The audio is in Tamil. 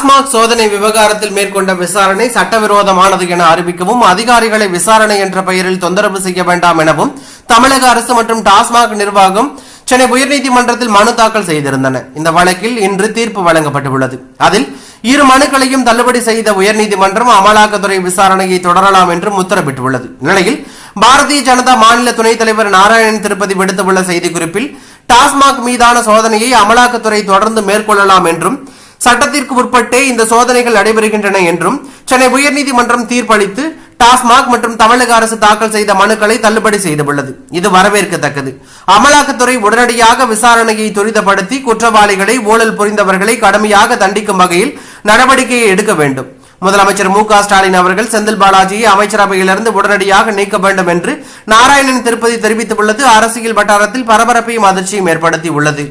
டாஸ்மாக் சோதனை விவகாரத்தில் மேற்கொண்ட விசாரணை சட்டவிரோதமானது என அறிவிக்கவும் அதிகாரிகளை விசாரணை என்ற பெயரில் தொந்தரவு செய்ய வேண்டாம் எனவும் தமிழக அரசு மற்றும் டாஸ்மாக் நிர்வாகம் சென்னை உயர்நீதிமன்றத்தில் மனு தாக்கல் செய்திருந்தன. இந்த வழக்கில் இன்று தீர்ப்பு வழங்கப்பட்டுள்ளது. அதில் இரு மனுக்களையும் தள்ளுபடி செய்த உயர்நீதிமன்றம் அமலாக்கத்துறை விசாரணையை தொடரலாம் என்றும் உத்தரவிட்டுள்ளது. நிலையில் பாரதிய ஜனதா மாநில துணைத் தலைவர் நாராயணன் திருப்பதி விடுத்துள்ள செய்திக்குறிப்பில் டாஸ்மாக் மீதான சோதனையை அமலாக்கத்துறை தொடர்ந்து மேற்கொள்ளலாம் என்றும் சட்டத்திற்கு உட்பட்டே இந்த சோதனைகள் நடைபெறுகின்றன என்றும் சென்னை உயர்நீதிமன்றம் தீர்ப்பளித்து டாஸ்மாக் மற்றும் தமிழக அரசு தாக்கல் செய்த மனுக்களை தள்ளுபடி செய்துள்ளது. இது வரவேற்கத்தக்கது. அமலாக்கத்துறை உடனடியாக விசாரணையை துரிதப்படுத்தி குற்றவாளிகளை ஊழல் புரிந்தவர்களை கடுமையாக தண்டிக்கும் வகையில் நடவடிக்கையை எடுக்க வேண்டும். முதலமைச்சர் மு க ஸ்டாலின் அவர்கள் செந்தில் பாலாஜியை அமைச்சரவையிலிருந்து உடனடியாக நீக்க வேண்டும் என்று நாராயணன் திருப்பதி தெரிவித்துள்ளது. அரசியல் வட்டாரத்தில் பரபரப்பையும் அதிர்ச்சியும் ஏற்படுத்தி உள்ளது